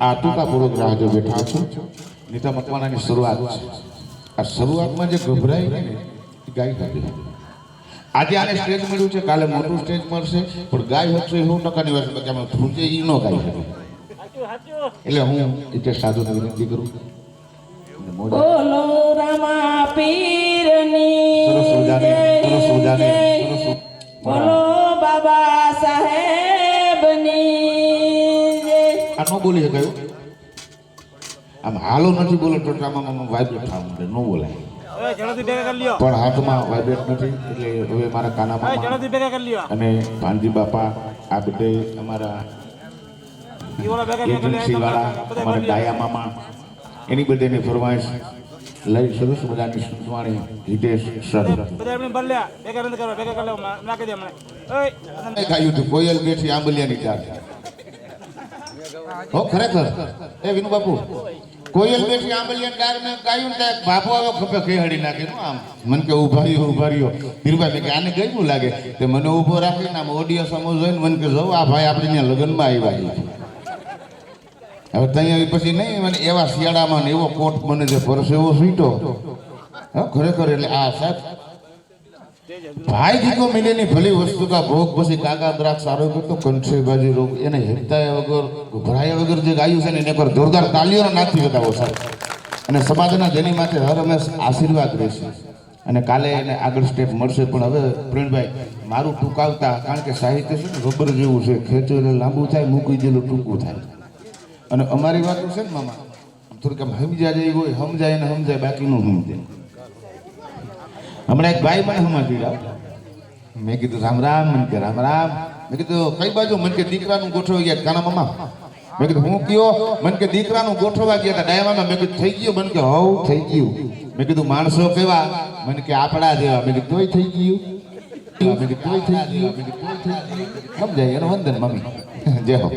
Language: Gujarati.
આતુરતાપૂર્વક રાહ જો બેઠા છું. નીતા મકવાનાની શરૂઆત છે. આ શરૂઆતમાં જે ગભરાઈ ને ગાય હતી આજે આને સ્ટેજ મળ્યું છે કાલે મોટું સ્ટેજ મળશે પણ ગાય હશે એવું ટકાની વાત કે અમે ધ્રુજે એ ન ગાય શકે એટલે હું એટલે સાધુને વિનંતી કરું. બોલો રામા પીરની સરસ મજાની સરસ મજાની. સરસ બોલો બાબા સાહેબની આ ન બોલી શકાયું આમ હાલો નથી બોલે આમાં વાઇબ્રેટ થવા માંડે ન બોલાય. પણ હાથમાં વાઇબ્રેટ નથી એટલે હવે મારા કાનામાં અને ભાનજી બાપા આ બધે અમારા ઈ ભેગા ભેગા કરી એજન્સી વાળા બધા અમારા ડાયા મામા એની બધાની ફરમાઈશ લઈ સરસ મજાની સુજવાણી હિતેશ સર ખાયું હતું કોયલ બેઠી આંબલિયાની ચાર. હો, ખરેખર? એ વિનુ બાપુ, કોયલ બેઠી આંબલિયા ડાર ને ગાયું ને બાપુ આવે ખપે ખેહડી નાખે. નો આમ, મન કે ઊભા રહ્યો ઊભા રહ્યો. ધીરુભાઈ કે આને ગયું લાગે? તે મને ઊભો રાખીને આમ ઓડિયો સમો જોઈને મને કે જવું આ ભાઈ આપણે ત્યાં લગ્નમાં આવ્યા હવે ત્યાં પછી નહીં, મને એવા શિયાળામાં ને એવો કોટ મને જે પરસેવો હા, ખરેખર એટલે આ સાહેબ ભાઈ જી મિલેની ભલી વસ્તુ કા ભોગ પછી કાકા દ્રાક્ષ સારો કરતો, કંઠે બાજી રોગ, એને હેરતાય વગર ગભરાયા વગર જે ગાયું છે ને, એને પર જોરદાર તાલીઓ નાખી બતાવો સર અને સમાજના જેની માથે હર હંમેશ આશીર્વાદ રહેશે. અને કાલે એને આગળ સ્ટેપ મળશે, પણ હવે પ્રવીણભાઈ, મારું ટૂંકાવતા, કારણ કે સાહિત્ય છે ને, રબર જેવું છે, ખેંચો એટલે લાંબુ થાય, મૂકી દેલું ટૂંકું થાય. અને અમારી વાતો છે ને, મામા, થોડીક આમ સમજા જેવી હોય સમજાય ને સમજાય બાકીનું સમજાય હમણાં એક ભાઈ મને સમજી ગયા મેં કીધું, રામ રામ. મને કે, રામ રામ. મેં કીધું, કઈ બાજુ? મને કે, દીકરાનું ગોઠવા ગયા કાના મામા મેં. કીધું, હું કયો? મને કે, દીકરાનું ગોઠવા ગયા હતા ડાયા મેં. કીધું, થઈ ગયું. મને કે, હવ, થઈ ગયું. મેં કીધું, માણસો કેવા? મને કે, આપણા જેવા. મેં કીધું થઈ ગયું. મેં કીધું, તોય થઈ ગયું. સમજાય, એનું વંદન, મમ્મી. જય હો.